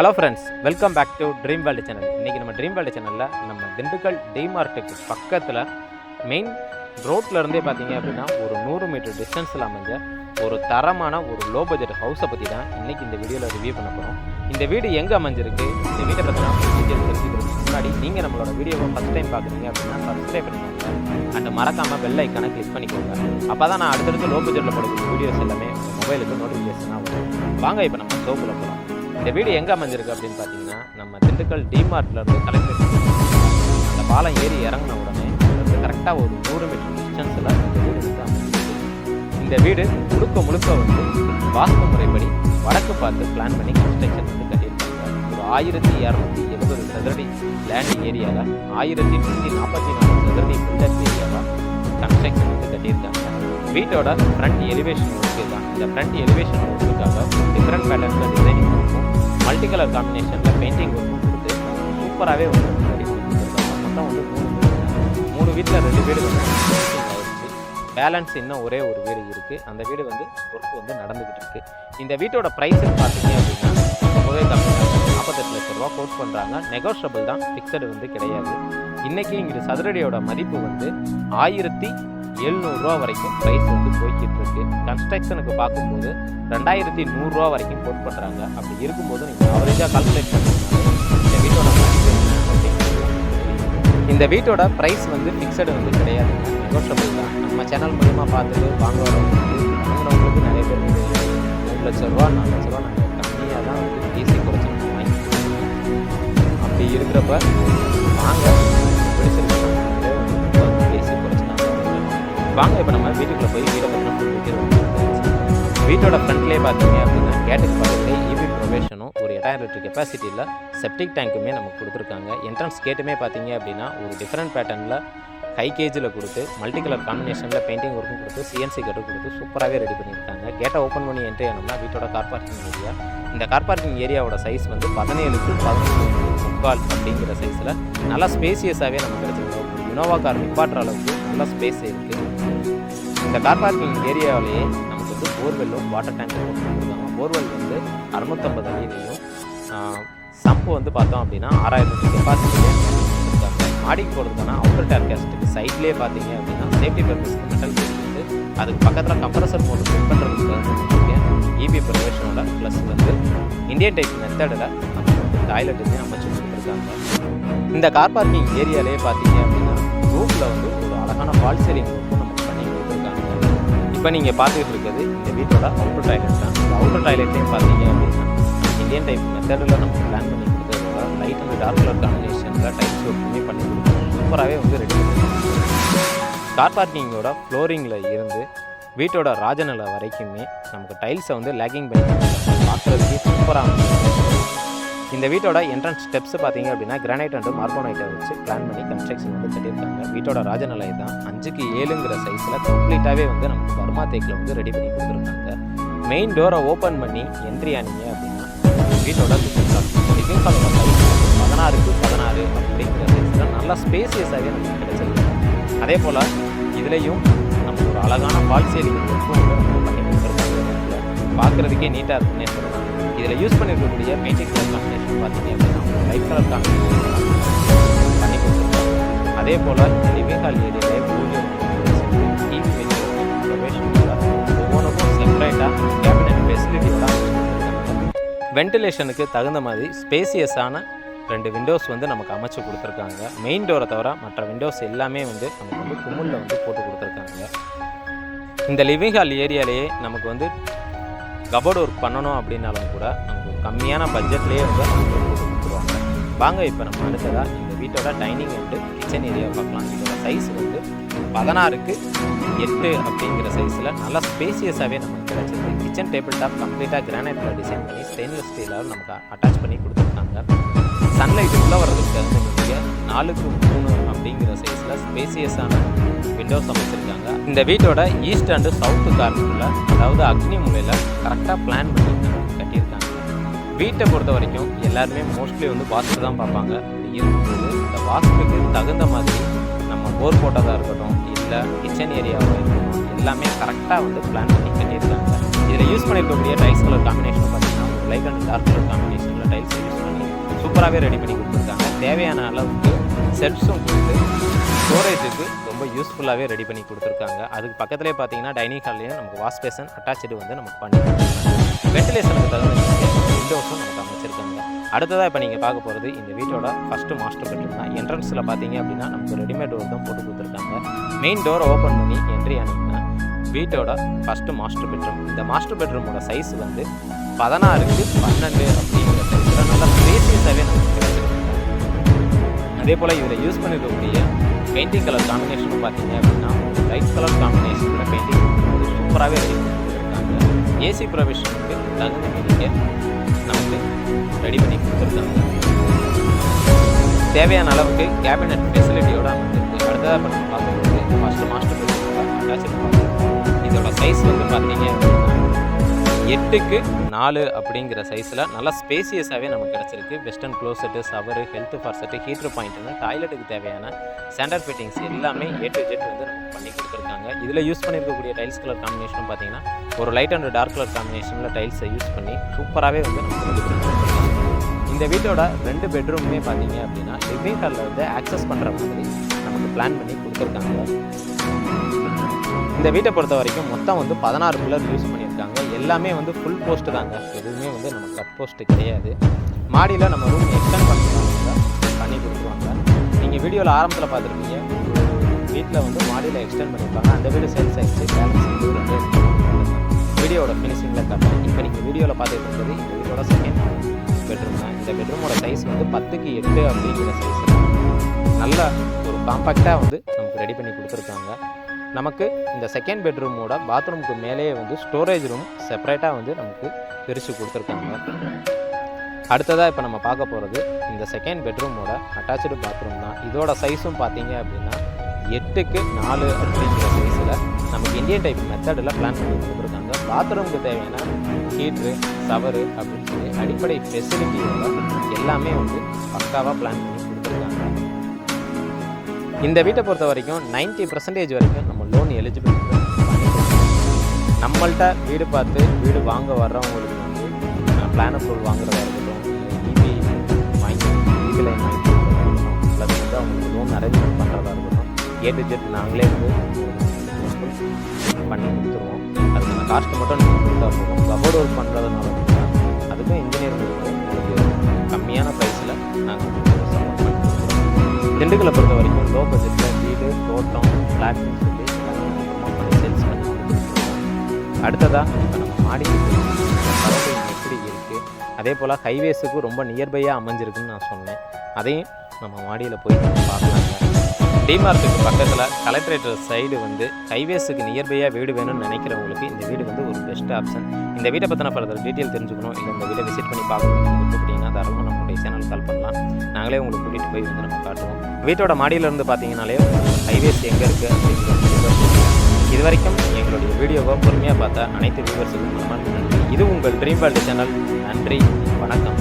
Hello friends welcome back to dream world channel இன்றைக்கி நம்ம dream world சேனலில் நம்ம திண்டுக்கல் டிமார்ட்டுக்கு பக்கத்தில் மெயின் ரோட்லேருந்தே பார்த்தீங்க அப்படின்னா ஒரு நூறு மீட்டர் டிஸ்டன்ஸில் அமைஞ்ச ஒரு தரமான ஒரு லோ பட்ஜெட் ஹவுஸை பற்றி தான் இன்றைக்கி இந்த வீடியோவில் ரிவ்யூ பண்ண போகிறோம் இந்த வீடு எங்கே அமைஞ்சிருக்கு? இந்த வீட்டை பற்றினா டீட்டெயில் தெரிஞ்சுக்கிறதுக்கு முன்னாடி நீங்கள் நம்மளோட வீடியோவை ஃபஸ்ட் டைம் பார்க்குறீங்க அப்படின்னா சப்ஸ்கிரைப் பண்ணிக்கோங்க. அண்ட் மறக்காமல் பெல் ஐக்கானை கிளிக் பண்ணிக்கோங்க. அப்போ தான் நான் அடுத்தடுத்து லோ பட்ஜெட்டில் படுக்கிற வீடியோஸ் எல்லாமே மொபைலுக்கு நோட்டிஃபிகேஷனாக வரும். வாங்க இப்போ நம்ம ஷோக்குள்ள போகிறோம் இந்த வீடு எங்கே அமைஞ்சிருக்கு அப்படின்னு பார்த்தீங்கன்னா நம்ம திண்டுக்கல் டிமார்ட்ல இருந்து கலெக்டர் அந்த பாலம் ஏறி இறங்கின உடனே கரெக்டாக ஒரு நூறு மீட்டர் டிஸ்டன்ஸில் இந்த வீடு வந்து அமைஞ்சிருக்கு. இந்த வீடு முழுக்க முழுக்க வந்து வாஸ்து முறைப்படி வடக்கு பார்த்து பிளான் பண்ணி கன்ஸ்ட்ரக்ஷன் வந்து கட்டியிருக்காங்க. ஒரு ஆயிரத்தி இரநூத்தி எழுபது சதுரடி லேண்டிங் ஏரியாவில் ஆயிரத்தி நூற்றி நாற்பத்தி நாலு சதுரடி பில்லர் ஏரியாவில் கன்ஸ்ட்ரக்ஷன் வந்து கட்டியிருக்காங்க. வீட்டோட ஃப்ரண்ட் எலிவேஷன் ஒர்க்கு தான் இந்த ஃப்ரண்ட் எலிவேஷன் ஒர்க்குக்காக டிஃப்ரெண்ட் பேட்டர்னில் டிசைனிங் ஒர்க்கும் மல்டி கலர் காம்பினேஷனில் பெயிண்டிங் ஒர்க் கொடுத்து சூப்பராகவே வந்து மொத்தம் வந்து மூணு மூணு வீட்டில் ரெண்டு வீடு வந்து ஆயிடுச்சு. பேலன்ஸ் இன்னும் ஒரே ஒரு வீடு இருக்குது அந்த வீடு வந்து ஒர்க் வந்து நடந்துக்கிட்டு இருக்கு. இந்த வீட்டோட ப்ரைஸுன்னு பார்த்தீங்க அப்படின்னா ரொம்பவே கம்மி நாற்பத்தெட்டு லட்ச ரூபா கோட் பண்ணுறாங்க நெகோஷியபிள் தான். ஃபிக்ஸடு வந்து கிடையாது. இன்றைக்கி இங்கே சதுரடியோட மதிப்பு வந்து ஆயிரத்தி எழுநூறுரூவா வரைக்கும் ப்ரைஸ் வந்து போய்கிட்டு இருக்கு. கன்ஸ்ட்ரக்ஷனுக்கு பார்க்கும்போது ரெண்டாயிரத்தி நூறுரூவா வரைக்கும் கோட் பண்ணுறாங்க அப்படி இருக்கும்போது நீங்கள் ஆவரேஜாக கால்குலேட் பண்ணிங்கன்னா இந்த வீட்டோட இந்த வீட்டோட ப்ரைஸ் வந்து ஃபிக்ஸடு வந்து கிடையாது. நெகோஷியபிள் தான் நம்ம சேனல் மூலிமா பார்த்துட்டு வாங்க வாங்குறவங்களுக்கு நிறைய பேர் வந்து மூணு லட்ச ரூபா நாலு லட்ச ரூபா நாங்கள் கம்மியாக தான் வந்து ஈஸி குறைச்சிருக்கோம் அப்படி இருக்கிறப்ப வாங்க. பிடிச்சிருக்கோம் பேசி குறைச்சி வாங்க இப்போ நம்ம வீட்டுக்குள்ளே போய் வீடை பற்றி நம்ம டீட்டெயில் வீட்டோட ஃப்ரண்ட்லேயே பார்த்தீங்க அப்படின்னா கேட்டுக்கு பக்கத்துலேயே இபி ப்ரொவேஷனும் ஒரு எட்டாயிரம் லிட்டர் கெப்பாசிட்டியில் செப்டிக் டேங்க்குமே நமக்கு கொடுத்துருக்காங்க. என்ட்ரன்ஸ் கேட்டுமே பார்த்தீங்க அப்படின்னா ஒரு டிஃப்ரெண்ட் பேட்டர்னில் ஹை கேஜில் கொடுத்து மல்டி கலர் காம்பினேஷனில் பெயிண்டிங் ஒர்க்கும் கொடுத்து சிஎன்சி கட்டு கொடுத்து சூப்பராகவே ரெடி பண்ணியிருக்காங்க. கேட்டை ஓப்பன் பண்ணி என்ட்ரி ஆனோம்னா வீட்டோட கார் பார்க்கிங் ஏரியா இந்த கார் பார்க்கிங் ஏரியாவோட சைஸ் வந்து பதினேழுக்கு பதினொன்று முக்கால் அப்படிங்கிற சைஸில் நல்லா ஸ்பேசியஸாகவே நமக்கு கிடச்சிருக்கோம். இனோவா கார் நிப்பாட்டுற அளவுக்கு நல்லா ஸ்பேஸ் இருக்குது இந்த கார் பார்க்கிங் ஏரியாவிலேயே நம்ம வந்து போர்வெல்லும் வாட்டர் டேங்க்கும் கொடுத்துருக்காங்க போர்வெல் வந்து அறுநூத்தம்பது அடியிலையும் சம்பு வந்து பார்த்தோம் அப்படின்னா ஆறாயிரத்தி கெப்பாசிட்டியே மாடிக்கு போகிறதுக்கான அவுட்டர் டேர் கேஸ்ட்டுக்கு சைட்லேயே பார்த்தீங்க அப்படின்னா சேஃப்டி பர்பஸ்க்கு மெட்டல் கொடுத்து அதுக்கு பக்கத்தில் கம்ப்ரஸர் போட்டு ஃபிட் பண்ணுறதுக்கு இபி ப்ரொவேஷனோட ப்ளஸ் வந்து இந்தியன் டைப் மெத்தடில் நமக்கு வந்து டாய்லெட்டுமே அமைச்சு கொடுத்துருக்காங்க. இந்த கார் பார்க்கிங் ஏரியாலே பார்த்தீங்க அப்படின்னா ரூஃபில் வந்து ஒரு அழகான ஃபால் சீலிங் இப்போ நீங்கள் பார்த்துக்கிட்டு இருக்கிறது இந்த வீட்டோட அவுட்டர் டாய்லெட் தான். இந்த அவுட்டர் டாய்லெட்லேயும் பார்த்தீங்க அப்படின்னா இந்தியன் டைப் மெத்தடில் நம்ம பிளான் பண்ணி கொடுத்ததோட லைட் அண்ட் டார்க் கலர் காம்பினேஷனில் டைப்ஸ் ஒர்க்குமே பண்ணி கொடுத்துருக்கோம் சூப்பராகவே வந்து ரெடி கார் பார்க்கிங்கோட ஃப்ளோரிங்கில் இருந்து வீட்டோட ராஜநிலை வரைக்குமே நமக்கு டைல்ஸை வந்து லேக்கிங் பண்ணி பார்க்குறதுக்கு சூப்பராக இந்த வீட்டோட என்ட்ரன்ஸ் ஸ்டெப்ஸ் பார்த்தீங்க அப்படின்னா கிரானைட் அண்ட் மார்போனைட்டை வச்சு பிளான் பண்ணி கன்ஸ்ட்ரக்ஷன் வந்து கட்டியிருக்காங்க. வீட்டோட ராஜநிலை தான். அஞ்சுக்கு ஏழுங்கிற சைஸில் கம்ப்ளீட்டாகவே வந்து நமக்கு பர்மா தேக்கில் வந்து ரெடி பண்ணி கொடுத்துருக்காங்க. மெயின் டோரை ஓப்பன் பண்ணி என்ட்ரி ஆனீங்க அப்படின்னா வீட்டோட லிவிங் ஹால் லிவிங் ஹாலோட சைஸ் பதினாறுக்கு பதினாறு அப்படிங்கிற சைஸில் நல்லா ஸ்பேசியஸாகவே நமக்கு கிடைச்சிருக்கு. அதே போல் இதுலேயும் நமக்கு ஒரு அழகான ஃபால் சீலிங் பண்ணி பார்க்குறதுக்கே நீட்டாக இருக்குன்னே சொல்லலாம். இதில் யூஸ் பண்ணியிருக்கக்கூடிய பெயிண்டிங் கலர் காம்பினேஷன் பார்த்தீங்க அப்படின்னா லைட் கலர் காம்பினேஷன் பண்ணி கொடுத்துருக்காங்க. அதே போல் இந்த லிவிங் ஹால் ஏரியாவிலே பூஜை ஒவ்வொன்றுக்கும் செப்பரேட்டாக கேபினட் வென்டிலேஷனுக்கு தகுந்த மாதிரி ஸ்பேசியஸான ரெண்டு விண்டோஸ் வந்து நமக்கு அமைச்சு கொடுத்துருக்காங்க. மெயின் டோரை தவிர மற்ற விண்டோஸ் எல்லாமே வந்து நமக்கு வந்து குமுளில் வந்து போட்டு கொடுத்துருக்காங்க. இந்த லிவிங் ஹால் ஏரியாலேயே நமக்கு வந்து கபோர்டு ஒர்க் பண்ணணும் அப்படின்னாலும் கூட நமக்கு ஒரு கம்மியான பட்ஜெட்லேயே வந்து நமக்கு கொடுத்துருவாங்க. வாங்க இப்போ நம்ம அடுத்ததாக இந்த வீட்டோட டைனிங் வந்து கிச்சன் ஏரியா பார்க்கலாம். இதோட சைஸ் வந்து பதினாறுக்கு எட்டு அப்படிங்கிற சைஸில் நல்லா ஸ்பேசியஸாகவே நமக்கு கிடச்சிருக்கு. கிச்சன் டேபிள் டாப் கம்ப்ளீட்டாக கிரானைட்டில் டிசைன் பண்ணி ஸ்டெயின்லெஸ் ஸ்டீலாக நமக்கு அட்டாச் பண்ணி கொடுத்துருக்காங்க. சன்லைட் உள்ளே வர்றதுக்கு தகுந்த நாலுக்கு மூணு அப்படிங்கிற சைஸில் ஸ்பேசியஸான விண்டோஸ் அமைச்சிருக்காங்க. இந்த வீட்டோட ஈஸ்ட் அண்டு சவுத்து கார்னரில் அதாவது அக்னி மூலையில் கரெக்டாக பிளான் பண்ணி கட்டியிருக்காங்க. வீட்டை பொறுத்த வரைக்கும் எல்லாருமே மோஸ்ட்லி வந்து வாஸ்து தான் பார்ப்பாங்க. இருக்கும்போது இந்த வாஸ்துக்கு தகுந்த மாதிரி நம்ம போர் போட்டதாக இருக்கட்டும் இல்லை கிச்சன் ஏரியாவாக இருக்கட்டும் எல்லாமே கரெக்டாக வந்து பிளான் பண்ணி கட்டியிருக்காங்க. இதில் யூஸ் பண்ணியிருக்கக்கூடிய டைல்ஸ் கலர் காம்பினேஷன் பார்த்தீங்கன்னா லைட் அண்ட் டார்க் கலர் காம்பினேஷனில் டைல்ஸ் யூஸ் சூப்பராகவே ரெடி பண்ணி கொடுத்துருக்காங்க. தேவையான அளவுக்கு செல்ஃப்ஸும் கொடுத்து ஸ்டோரேஜுக்கு ரொம்ப யூஸ்ஃபுல்லாகவே ரெடி பண்ணி கொடுத்துருக்காங்க. அதுக்கு பக்கத்துலேயே பார்த்தீங்கன்னா டைனிங் ஹால்லையும் நமக்கு வாஷ் பேசன் அட்டாச்சு வந்து நமக்கு பண்ணி வென்டிலேஷனுக்கு தகுந்த விண்டோஸும் நமக்கு அமைச்சிருக்காங்க. அடுத்ததாக இப்போ நீங்கள் பார்க்க போகிறது இந்த வீட்டோட ஃபஸ்ட்டு மாஸ்டர் பெட்ரூம் தான். என்ட்ரன்ஸில் பார்த்தீங்க அப்படின்னா நமக்கு ரெடிமேட் டோர் தான் போட்டு கொடுத்துருக்காங்க. மெயின் டோர் ஓப்பன் பண்ணி என்ட்ரி ஆனிங்கன்னா வீட்டோட ஃபஸ்ட்டு மாஸ்டர் பெட்ரூம் இந்த மாஸ்டர் பெட்ரூமோட சைஸ் வந்து பதினாறுக்கு பன்னெண்டு அப்படிங்கிற சைஸில் நல்லா ஸ்பேசியஸாகவே நமக்கு அதே போல் இதில் யூஸ் பண்ணிருக்கக்கூடிய பெயிண்டிங் கலர் காம்பினேஷனும் பார்த்தீங்க அப்படின்னா லைட் கலர் காம்பினேஷனில் பெயிண்டிங் சூப்பராகவே ரெடி பண்ணியிருக்காங்க ஏசி ப்ரொவிஷனுக்கு தகுந்த மீனிங்க நமக்கு ரெடி பண்ணி கொடுத்துருக்காங்க. தேவையான அளவுக்கு கேபினட் ஃபெசிலிட்டியோட அமைஞ்சிருக்கு அடுத்ததாக நம்ம பார்க்கும்போது ஃபஸ்ட்டு மாஸ்டர் இதோட சைஸ் வந்து பார்த்தீங்க அப்படின்னா எட்டுக்கு நாலு அப்படிங்கிற சைஸில் நல்லா ஸ்பேசியஸாகவே நமக்கு கிடச்சிருக்கு. Western closet shower health faucet heater பாயிண்ட்னு டாய்லெட்டுக்கு தேவையான ஸ்டாண்டர்ட் ஃபிட்டிங்ஸ் எல்லாமே ஏ டு ஜெட் வந்து நமக்கு பண்ணி கொடுத்துருக்காங்க. இதில் யூஸ் பண்ணியிருக்கக்கூடிய டைல்ஸ் கலர் காம்பினேஷன் பார்த்தீங்கன்னா ஒரு லைட் அண்ட் டார்க் கலர் காம்பினேஷனில் டைல்ஸை யூஸ் பண்ணி சூப்பராகவே வந்து நமக்கு இந்த வீட்டோட ரெண்டு பெட்ரூமுமே பார்த்தீங்க அப்படின்னா லிவிங் ஹாலில் வந்து ஆக்சஸ் பண்ணுற மாதிரி நமக்கு பிளான் பண்ணி கொடுத்துருக்காங்க. இந்த வீட்டை பொறுத்த வரைக்கும் மொத்தம் வந்து பதினாறு பில்லர் யூஸ் பண்ணி பண்ணியிருக்காங்க எல்லாமே வந்து ஃபுல் போஸ்ட்டு தாங்க. எதுவுமே வந்து நம்ம கட் போஸ்ட்டு கிடையாது. மாடியில் நம்ம ரூம் எக்ஸ்டெண்ட் பண்ணுறாங்க பண்ணி கொடுத்துருவாங்க நீங்கள் வீடியோவில் ஆரம்பத்தில் பார்த்துருப்பீங்க. வீட்டில் வந்து மாடியில் எக்ஸ்டெண்ட் பண்ணியிருப்பாங்க அந்த வீடு சேல்ஸ் ஆகிடுச்சு பேலன்ஸ் வந்து வீடியோட ஃபினிஷிங்கில் காட்டுறேன். இப்போ நீங்கள் வீடியோவில் பார்த்துட்டு இருக்கிறது இந்த வீட்டோட செகண்ட் பெட்ரூம் தான். இந்த பெட்ரூமோட சைஸ் வந்து பத்துக்கு எட்டு அப்படிங்கிற சைஸ் நல்ல ஒரு காம்பாக்டாக வந்து நமக்கு ரெடி பண்ணி கொடுத்துருக்காங்க. நமக்கு இந்த செகண்ட் பெட்ரூமோட பாத்ரூமுக்கு மேலேயே வந்து ஸ்டோரேஜ் ரூம் செப்பரேட்டாக வந்து நமக்கு பிரித்து கொடுத்துருக்காங்க. அடுத்ததாக இப்போ நம்ம பார்க்க போகிறது இந்த செகண்ட் பெட்ரூமோட அட்டாச்சு பாத்ரூம் தான். இதோட சைஸும் பார்த்தீங்க அப்படின்னா எட்டுக்கு நாலு அப்படிங்கிற சைஸில் நமக்கு இந்தியன் டைப் மெத்தடில் பிளான் பண்ணி கொடுத்துருக்காங்க. பாத்ரூமுக்கு தேவையான ஹீட்ரு சவரு அப்படின்னு சொல்லி அடிப்படை ஃபெசிலிட்டியோட எல்லாமே வந்து பக்காவாக பிளான் பண்ணி கொடுத்துருக்காங்க. இந்த வீட்டை பொறுத்த வரைக்கும் 90% பர்சன்டேஜ் வரைக்கும் லோன் எலிஜிபிள் நம்மள்கிட்ட வீடு பார்த்து வீடு வாங்க வர்றவங்களுக்கு வந்து பிளான் அப்ரூவல் வாங்குறதா இருக்கட்டும் இபி வாங்கி இபி லைன் வாங்கி ப்ளஸ் வந்து அவங்களுக்கு லோன் அரேஞ்ச்மெண்ட் பண்ணுறதா இருக்கட்டும் ஏ டு ஜெட் நாங்களே வந்து பண்ணி கொடுத்துருவோம். அதுக்கான காஸ்ட் மட்டும் நீங்கள் கொடுத்தா போதும். கபோர்ட் ஒர்க் பண்ணுறதுனால அதுக்கும் இன்ஜினியர்களுக்கு கம்மியான ப்ரைஸில் நாங்கள் சப்போர்ட் திண்டுக்கலை பொறுத்த வரைக்கும் லோ பட்ஜெட்டில் வீடு தோட்டம் ஃப்ளாட் அடுத்ததாக இப்போ நம்ம மாடி பரப்பை எப்படி இருக்குது அதே போல் ஹைவேஸுக்கு ரொம்ப நியர்பையாக அமைஞ்சிருக்குன்னு நான் சொன்னேன். அதையும் நம்ம மாடியில் போய் பார்க்கலாம். பார்க்கலாங்க டிமார்ட்டுக்கு பக்கத்தில் கலெக்டரேட் சைடு வந்து ஹைவேஸுக்கு நியர்பையாக வீடு வேணும்னு நினைக்கிறவங்களுக்கு இந்த வீடு வந்து ஒரு பெஸ்ட் ஆப்ஷன் இந்த வீட்டை பற்றின ஃபர்தர் டீட்டெயில் தெரிஞ்சுக்கணும். இல்லை இந்த வீட்டை விசிட் பண்ணி பார்க்கணும் அப்படின்னா கூப்பிட்டீங்கன்னா தாராளமாக நம்மளுடைய சேனல் கால் பண்ணலாம். நாங்களே உங்களுக்கு கூட்டிகிட்டு போய் வந்து நம்ம காட்டுவோம். வீட்டோட மாடியிலேருந்து பார்த்தீங்கனாலே ஹைவேஸ் எங்கே இருக்குது அப்படின்னு இது வரைக்கும் எங்களுடைய வீடியோவை பொறுமையாக பார்த்த அனைத்து வியூவர்ஸுக்கும் நன்றி. இது உங்கள் ட்ரீம் வேர்ல்டு சேனல் நன்றி. வணக்கம்.